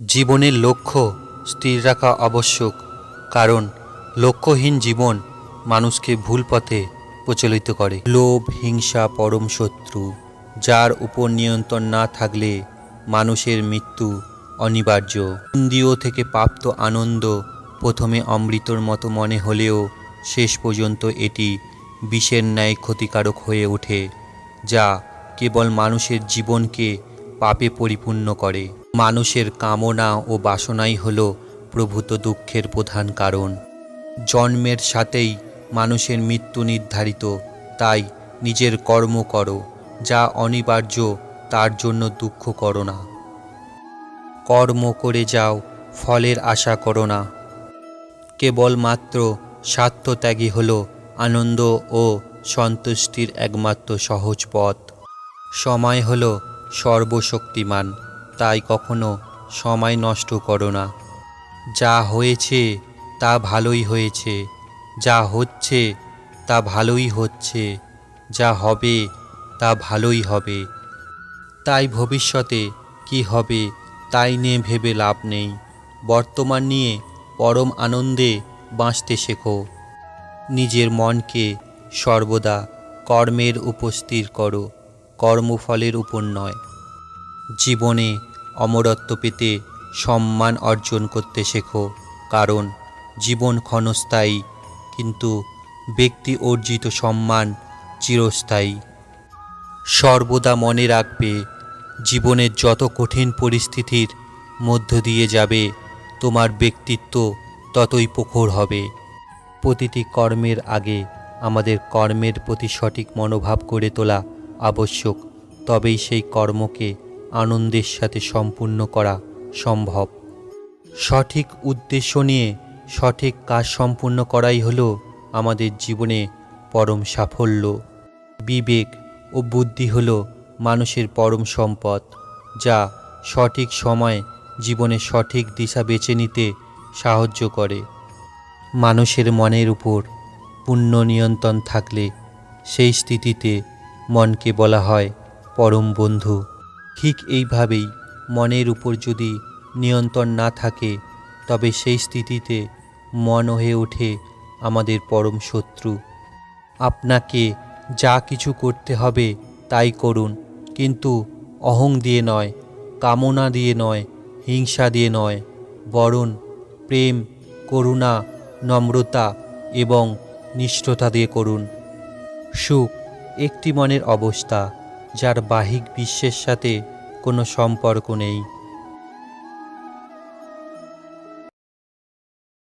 জীবনের লক্ষ্য স্থির রাখা আবশ্যক, কারণ লক্ষ্যহীন জীবন মানুষকে ভুল পথে প্রচলিত করে। লোভ, হিংসা পরম শত্রু, যার উপর নিয়ন্ত্রণ না থাকলে মানুষের মৃত্যু অনিবার্য। ইন্দ্রিয় থেকে প্রাপ্ত আনন্দ প্রথমে অমৃতর মতো মনে হলেও শেষ পর্যন্ত এটি বিষের ন্যায় ক্ষতিকারক হয়ে ওঠে, যা কেবল মানুষের জীবনকে পাপে পরিপূর্ণ করে। মানুষের কামনা ও বাসনাই হল প্রভূত দুঃখের প্রধান কারণ। জন্মের সাথেই মানুষের মৃত্যু নির্ধারিত, তাই নিজের কর্ম করো, যা অনিবার্য, তার জন্য দুঃখ করো না। কর্ম করে যাও, ফলের আশা করো না। কেবলমাত্র স্বার্থত্যাগী হল আনন্দ ও সন্তুষ্টির একমাত্র সহজ পথ। সময় হল সর্বশক্তিমান। তাই কখনো সময় নষ্ট করো না। যা হয়েছে তা ভালোই হয়েছে, যা হচ্ছে তা ভালোই হচ্ছে, যা হবে তা ভালোই হবে। তাই ভবিষ্যতে কি হবে তাই নিয়ে ভেবে লাভ নেই। বর্তমান নিয়ে পরম আনন্দে বাঁচতে শেখো। নিজের মনকে সর্বদা কর্মের উপস্থির করো, কর্মফলের উপর নয়। জীবনে অমরত্ব পেতে সম্মান অর্জন করতে শেখো, কারণ জীবন ক্ষণস্থায়ী, কিন্তু ব্যক্তি অর্জিত সম্মান চিরস্থায়ী। সর্বদা মনে রাখবে, জীবনের যত কঠিন পরিস্থিতির মধ্য দিয়ে যাবে, তোমার ব্যক্তিত্ব ততই প্রখর হবে। প্রতিটি কর্মের আগে আমাদের কর্মের প্রতি সঠিক মনোভাব গড়ে তোলা আবশ্যক, তবেই সেই কর্মকে আনন্দের সাথে সম্পূর্ণ করা সম্ভব। সঠিক উদ্দেশ্য নিয়ে সঠিক কাজ সম্পূর্ণ করাই হলো আমাদের জীবনে পরম সাফল্য। বিবেক ও বুদ্ধি হলো মানুষের পরম সম্পদ, যা সঠিক সময় জীবনে সঠিক দিশা বেছে নিতে সাহায্য করে। মানুষের মনের উপর পূর্ণ নিয়ন্ত্রণ থাকলে সেই স্থিতিতে মনকে বলা হয় পরম বন্ধু। ঠিক এইভাবেই মনের উপর যদি নিয়ন্ত্রণ না থাকে, তবে সেই স্থিতিতে মন হয়ে ওঠে আমাদের পরম শত্রু। আপনাকে যা কিছু করতে হবে তাই করুন, কিন্তু অহং দিয়ে নয়, কামনা দিয়ে নয়, হিংসা দিয়ে নয় বরণ প্রেম, করুণা, নম্রতা এবং নিষ্ঠতা দিয়ে করুন। সুখ একটি মনের অবস্থা। যার বাহিক বিশ্বের সাথে কোনো সম্পর্ক নেই।